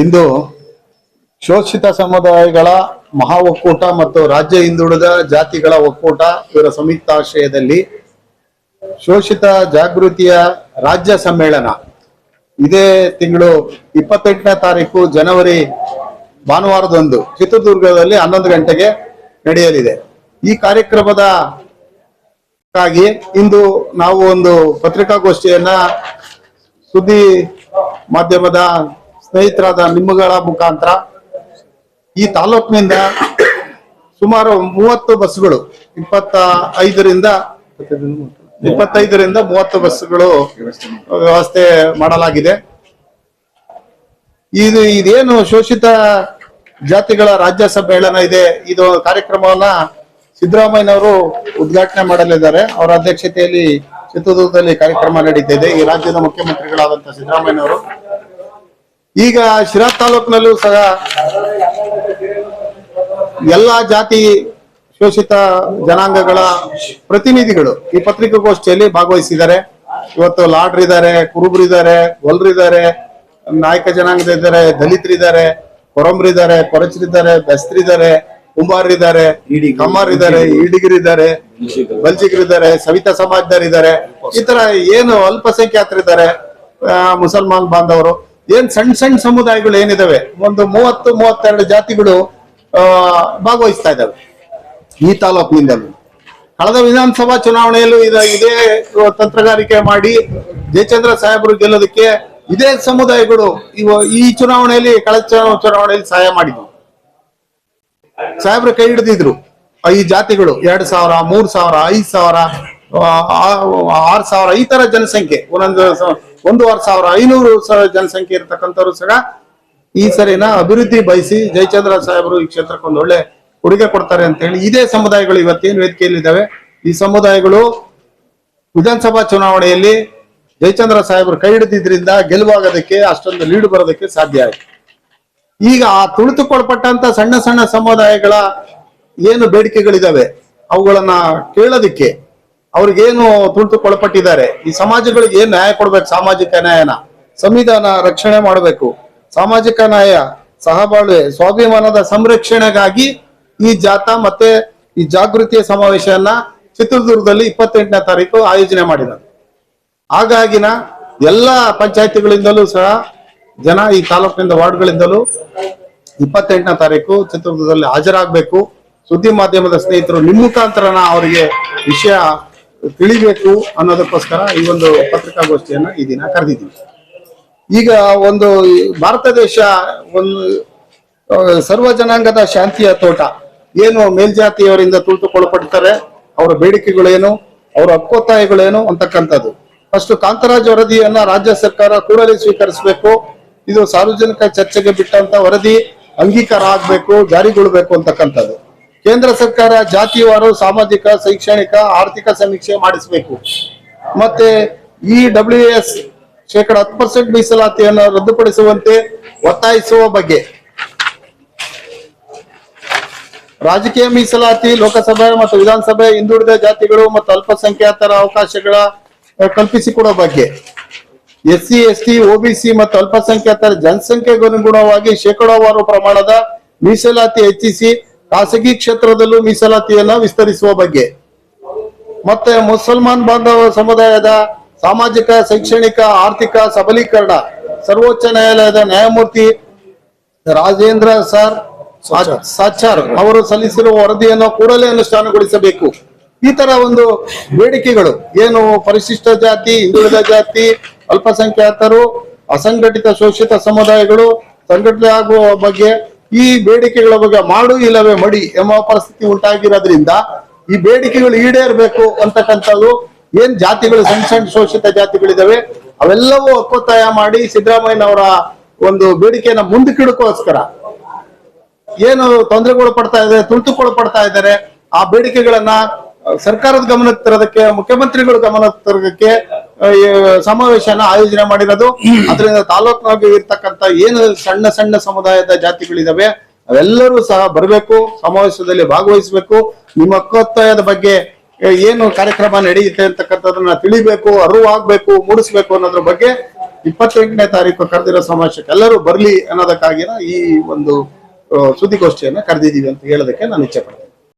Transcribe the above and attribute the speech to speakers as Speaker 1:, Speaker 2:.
Speaker 1: ಇಂದು ಶೋಷಿತ ಸಮುದಾಯಗಳ ಮಹಾ ಒಕ್ಕೂಟ ಮತ್ತು ರಾಜ್ಯ ಹಿಂದುಳಿದ ಜಾತಿಗಳ ಒಕ್ಕೂಟ ಇವರ ಸಂಯುಕ್ತಾಶ್ರಯದಲ್ಲಿ ಶೋಷಿತ ಜಾಗೃತಿಯ ರಾಜ್ಯ ಸಮ್ಮೇಳನ. ಇದೇ ತಿಂಗಳು ಇಪ್ಪತ್ತೆಂಟನೇ ತಾರೀಕು ಜನವರಿ ಭಾನುವಾರದಂದು ಚಿತ್ರದುರ್ಗದಲ್ಲಿ ಹನ್ನೊಂದು ಗಂಟೆಗೆ ನಡೆಯಲಿದೆ. ಈ ಕಾರ್ಯಕ್ರಮದ ಕಾಗಿ ಇಂದು ನಾವು ಒಂದು ಪತ್ರಿಕಾಗೋಷ್ಠಿಯನ್ನ ಸುದ್ದಿ ಮಾಧ್ಯಮದ ಸ್ನೇಹಿತರಾದ ನಿಮ್ಮಗಳ ಮುಖಾಂತರ ಈ ತಾಲೂಕಿನಿಂದ ಸುಮಾರು ಮೂವತ್ತು ಬಸ್ಗಳು ಇಪ್ಪತ್ತ ಐದರಿಂದ ಇಪ್ಪತ್ತೈದರಿಂದ ಮೂವತ್ತು ಬಸ್ಗಳು ವ್ಯವಸ್ಥೆ ಮಾಡಲಾಗಿದೆ. ಇದು ಇದೇನು ಶೋಷಿತ ಜಾತಿಗಳ ರಾಜ್ಯ ಸಮ್ಮೇಳನ ಇದೆ. ಇದು ಕಾರ್ಯಕ್ರಮವನ್ನ ಸಿದ್ದರಾಮಯ್ಯನವರು ಉದ್ಘಾಟನೆ ಮಾಡಲಿದ್ದಾರೆ. ಅವರ ಅಧ್ಯಕ್ಷತೆಯಲ್ಲಿ ಚಿತ್ರದುರ್ಗದಲ್ಲಿ ಕಾರ್ಯಕ್ರಮ ನಡೀತಾ ಇದೆ. ಈ ರಾಜ್ಯದ ಮುಖ್ಯಮಂತ್ರಿಗಳಾದಂತಹ ಸಿದ್ದರಾಮಯ್ಯನವರು ಈಗ ಶಿರಾ ತಾಲೂಕಿನಲ್ಲೂ ಸಹ ಎಲ್ಲಾ ಜಾತಿ ಶೋಷಿತ ಜನಾಂಗಗಳ ಪ್ರತಿನಿಧಿಗಳು ಈ ಪತ್ರಿಕಾಗೋಷ್ಠಿಯಲ್ಲಿ ಭಾಗವಹಿಸಿದ್ದಾರೆ. ಇವತ್ತು ಲಾಡ್ರ್ ಇದ್ದಾರೆ ಕುರುಬರಿದ್ದಾರೆ ಗೊಲ್ರಿದ್ದಾರೆ ನಾಯಕ ಜನಾಂಗದ ಇದ್ದಾರೆ ದಲಿತರಿದ್ದಾರೆ ಕೊರಂಬ್ರಿದ್ದಾರೆ ಕೊರಚರಿದ್ದಾರೆ ಬೆಸ್ತರಿದ್ದಾರೆ ಕುಂಬಾರಿದ್ದಾರೆ ಕಮ್ಮಾರಿದ್ದಾರೆ ಈಡಿಗರಿದ್ದಾರೆ ಬಲ್ಜಿಗರಿದ್ದಾರೆ ಸವಿತಾ ಸಮಾಜದವರಿದ್ದಾರೆ ಈ ತರ ಏನು ಅಲ್ಪಸಂಖ್ಯಾತರಿದ್ದಾರೆ ಮುಸಲ್ಮಾನ್ ಬಾಂಧವರು. ಏನ್ ಸಣ್ಣ ಸಣ್ಣ ಸಮುದಾಯಗಳು ಏನಿದಾವೆ? ಒಂದು ಮೂವತ್ತು, ಮೂವತ್ತೆರಡು ಜಾತಿಗಳು ಭಾಗವಹಿಸ್ತಾ ಇದ್ದಾವೆ ಈ ತಾಲೂಕಿನಿಂದಲೂ ಕಳೆದ ವಿಧಾನಸಭಾ ಚುನಾವಣೆಯಲ್ಲೂ ಇದ ತಂತ್ರಗಾರಿಕೆ ಮಾಡಿ ಜಯಚಂದ್ರ ಸಾಹೇಬರು ಗೆಲ್ಲೋದಕ್ಕೆ ಇದೇ ಸಮುದಾಯಗಳು ಇವ ಈ ಚುನಾವಣೆಯಲ್ಲಿ, ಕಳೆದ ಚುನಾವಣೆಯಲ್ಲಿ ಸಹಾಯ ಮಾಡಿದ್ರು ಸಾಹೇಬ್ರ ಕೈ ಹಿಡಿದಿದ್ರು. ಈ ಜಾತಿಗಳು, ಎರಡ್ ಸಾವಿರ, ಮೂರ್ ಸಾವಿರ, ಐದ್ ಸಾವಿರ ಆರ್ ಸಾವಿರ, ಈ ತರ ಜನಸಂಖ್ಯೆ. ಒಂದೊಂದು ಒಂದೂವರೆ ಸಾವಿರ, ಐನೂರು ಜನಸಂಖ್ಯೆ ಇರತಕ್ಕಂಥವ್ರು ಸಹ ಈ ಸರಿನ ಅಭಿವೃದ್ಧಿ ಬಯಸಿ ಜಯಚಂದ್ರ ಸಾಹೇಬರು ಈ ಕ್ಷೇತ್ರಕ್ಕೆ ಒಂದು ಒಳ್ಳೆ ಕೊಡುಗೆ ಕೊಡ್ತಾರೆ ಅಂತ ಹೇಳಿ ಇದೇ ಸಮುದಾಯಗಳು ಇವತ್ತೇನು ವೇದಿಕೆಯಲ್ಲಿದ್ದಾವೆ. ಈ ಸಮುದಾಯಗಳು ವಿಧಾನಸಭಾ ಚುನಾವಣೆಯಲ್ಲಿ ಜಯಚಂದ್ರ ಸಾಹೇಬರು ಕೈ ಹಿಡಿದಿದ್ರಿಂದ ಗೆಲುವಾಗೋದಕ್ಕೆ, ಅಷ್ಟೊಂದು ಲೀಡ್ ಬರೋದಕ್ಕೆ ಸಾಧ್ಯ ಆಯ್ತು. ಈಗ ಆ ತುಳಿತುಕೊಳ್ಪಟ್ಟಂತ ಸಣ್ಣ ಸಣ್ಣ ಸಮುದಾಯಗಳ ಏನು ಬೇಡಿಕೆಗಳಿದಾವೆ, ಅವುಗಳನ್ನ ಕೇಳೋದಿಕ್ಕೆ ಅವ್ರಿಗೇನು ತುಳಿತುಕೊಳಪಟ್ಟಿದ್ದಾರೆ ಈ ಸಮಾಜಗಳಿಗೆ ಏನ್ ನ್ಯಾಯ ಕೊಡ್ಬೇಕು ಸಾಮಾಜಿಕ ನ್ಯಾಯನ? ಸಂವಿಧಾನ ರಕ್ಷಣೆ ಮಾಡಬೇಕು. ಸಾಮಾಜಿಕ ನ್ಯಾಯ, ಸಹಬಾಳ್ವೆ, ಸ್ವಾಭಿಮಾನದ ಸಂರಕ್ಷಣೆಗಾಗಿ ಈ ಜಾಥಾ ಮತ್ತೆ ಈ ಜಾಗೃತಿಯ ಸಮಾವೇಶವನ್ನ ಚಿತ್ರದುರ್ಗದಲ್ಲಿ ಇಪ್ಪತ್ತೆಂಟನೇ ತಾರೀಕು ಆಯೋಜನೆ ಮಾಡಿದರು ಹಾಗಾಗಿನ ಎಲ್ಲ ಪಂಚಾಯತಿಗಳಿಂದಲೂ ಸಹ, ಜನ ಈ ತಾಲೂಕಿನಿಂದ ವಾರ್ಡ್ಗಳಿಂದಲೂ ಇಪ್ಪತ್ತೆಂಟನೇ ತಾರೀಕು ಚಿತ್ರದುರ್ಗದಲ್ಲಿ ಹಾಜರಾಗಬೇಕು. ಸುದ್ದಿ ಮಾಧ್ಯಮದ ಸ್ನೇಹಿತರು, ನಿಮ್ಮ ಮುಖಾಂತರನ ಅವರಿಗೆ ವಿಷಯ ತಿಳಿಬೇಕು ಅನ್ನೋದಕ್ಕೋಸ್ಕರ ಈ ಒಂದು ಪತ್ರಿಕಾಗೋಷ್ಠಿಯನ್ನ ಈ ದಿನ ಕರೆದಿದ್ದೀವಿ. ಈಗ ಒಂದು ಭಾರತ ದೇಶ ಒಂದು ಸರ್ವ ಜನಾಂಗದ ಶಾಂತಿಯ ತೋಟ. ಏನು ಮೇಲ್ಜಾತಿಯವರಿಂದ ತುಳಿತುಕೊಳಪಡ್ತಾರೆ ಅವರ ಬೇಡಿಕೆಗಳೇನು, ಅವರ ಹಕ್ಕೊತ್ತಾಯಗಳೇನು ಅಂತಕ್ಕಂಥದ್ದು. ಫಸ್ಟ್ ಕಾಂತರಾಜ್ ವರದಿಯನ್ನ ರಾಜ್ಯ ಸರ್ಕಾರ ಕೂಡಲೇ ಸ್ವೀಕರಿಸಬೇಕು. ಇದು ಸಾರ್ವಜನಿಕ ಚರ್ಚೆಗೆ ಬಿಟ್ಟಂತ ವರದಿ ಅಂಗೀಕಾರ ಆಗಬೇಕು ಜಾರಿಗೊಳ್ಬೇಕು ಅಂತಕ್ಕಂಥದ್ದು. ಕೇಂದ್ರ ಸರ್ಕಾರ ಜಾತಿವಾರು, ಸಾಮಾಜಿಕ, ಶೈಕ್ಷಣಿಕ, ಆರ್ಥಿಕ ಸಮೀಕ್ಷೆ ಮಾಡಿಸಬೇಕು. ಮತ್ತೆ ಈ ಡಬ್ಲ್ಯೂ ಎಸ್ ಶೇಕಡ ಹತ್ತು ಪರ್ಸೆಂಟ್ ಮೀಸಲಾತಿಯನ್ನು ರದ್ದುಪಡಿಸುವಂತೆ ಒತ್ತಾಯಿಸುವ ಬಗ್ಗೆ. ರಾಜಕೀಯ ಮೀಸಲಾತಿ, ಲೋಕಸಭೆ ಮತ್ತು ವಿಧಾನಸಭೆ ಹಿಂದುಳಿದ ಜಾತಿಗಳು ಮತ್ತು ಅಲ್ಪಸಂಖ್ಯಾತರ ಅವಕಾಶಗಳ ಕಲ್ಪಿಸಿಕೊಡುವ ಕಲ್ಪಿಸಿಕೊಡೋ ಬಗ್ಗೆ. S C S T OBC ಮತ್ತು ಅಲ್ಪಸಂಖ್ಯಾತರ ಜನಸಂಖ್ಯೆಗನುಗುಣವಾಗಿ ಶೇಕಡಾವಾರು ಪ್ರಮಾಣದ ಮೀಸಲಾತಿ ಹೆಚ್ಚಿಸಿ ಖಾಸಗಿ ಕ್ಷೇತ್ರದಲ್ಲೂ ಮೀಸಲಾತಿಯನ್ನ ವಿಸ್ತರಿಸುವ ಬಗ್ಗೆ. ಮತ್ತೆ ಮುಸಲ್ಮಾನ್ ಬಾಂಧವ ಸಮುದಾಯದ ಸಾಮಾಜಿಕ ಶೈಕ್ಷಣಿಕ ಆರ್ಥಿಕ ಸಬಲೀಕರಣ ಸರ್ವೋಚ್ಚ ನ್ಯಾಯಾಲಯದ ನ್ಯಾಯಮೂರ್ತಿ ರಾಜೇಂದ್ರ ಸರ್ ಸಾಚಾರ್. ಅವರು ಸಲ್ಲಿಸಿರುವ ವರದಿಯನ್ನು ಕೂಡಲೇ ಅನುಷ್ಠಾನಗೊಳಿಸಬೇಕು. ಈ ತರ ಒಂದು ಬೇಡಿಕೆಗಳು. ಏನು ಪರಿಶಿಷ್ಟ ಜಾತಿ ಹಿಂದುಳಿದ ಜಾತಿ ಅಲ್ಪಸಂಖ್ಯಾತರು ಅಸಂಘಟಿತ ಶೋಷಿತ ಸಮುದಾಯಗಳು ಸಂಘಟನೆ ಆಗುವ ಬಗ್ಗೆ ಈ ಬೇಡಿಕೆಗಳ ಬಗ್ಗೆ ಮಾಡು ಇಲ್ಲವೇ ಮಡಿ ಎಂಬ ಪರಿಸ್ಥಿತಿ ಉಂಟಾಗಿರೋದ್ರಿಂದ ಈ ಬೇಡಿಕೆಗಳು ಈಡೇರಬೇಕು ಅಂತಕ್ಕಂಥದ್ದು ಏನ್ ಜಾತಿಗಳು ಸಣ್ಣ ಸಣ್ಣ ಶೋಷಿತ ಜಾತಿಗಳಿದಾವೆ, ಅವೆಲ್ಲವೂ ಒಕ್ಕೊತ್ತಾಯ ಮಾಡಿ ಸಿದ್ದರಾಮಯ್ಯನವರ ಒಂದು ಬೇಡಿಕೆಯನ್ನ ಮುಂದಕ್ಕಿಡಕೋಸ್ಕರ ಏನು ತೊಂದರೆಗಳು ಪಡ್ತಾ ಇದ್ದಾರೆ ತುಳಿತುಗಳು ಪಡ್ತಾ ಇದ್ದಾರೆ ಆ ಬೇಡಿಕೆಗಳನ್ನ ಸರ್ಕಾರದ ಗಮನಕ್ಕೆ ತರೋದಕ್ಕೆ, ಮುಖ್ಯಮಂತ್ರಿಗಳು ಗಮನಕ್ಕೆ ತರೋದಕ್ಕೆ ಸಮಾವೇಶನ ಆಯೋಜನೆ ಮಾಡಿರೋದು. ಅದರಿಂದ ತಾಲೂಕಿನಾಗ ಇರ್ತಕ್ಕಂತ ಏನು ಸಣ್ಣ ಸಣ್ಣ ಸಮುದಾಯದ ಜಾತಿಗಳಿದಾವೆ, ಅವೆಲ್ಲರೂ ಸಹ ಬರಬೇಕು, ಸಮಾವೇಶದಲ್ಲಿ ಭಾಗವಹಿಸಬೇಕು. ನಿಮ್ಮ ಹಕ್ಕೊತ್ತಾಯದ ಬಗ್ಗೆ ಏನು ಕಾರ್ಯಕ್ರಮ ನಡೆಯುತ್ತೆ ಅಂತಕ್ಕಂಥದನ್ನ ತಿಳಿಬೇಕು, ಅರಿವಾಗ್ಬೇಕು, ಮೂಡಿಸ್ಬೇಕು ಅನ್ನೋದ್ರ ಬಗ್ಗೆ ಇಪ್ಪತ್ತೆಂಟನೇ ತಾರೀಕು ಕರೆದಿರೋ ಸಮಾವೇಶಕ್ಕೆ ಎಲ್ಲರೂ ಬರಲಿ ಅನ್ನೋದಕ್ಕಾಗಿನ ಈ ಒಂದು ಸುದ್ದಿಗೋಷ್ಠಿಯನ್ನು ಕರೆದಿದ್ದೀವಿ ಅಂತ ಹೇಳೋದಕ್ಕೆ ನಾನು ಇಚ್ಛೆ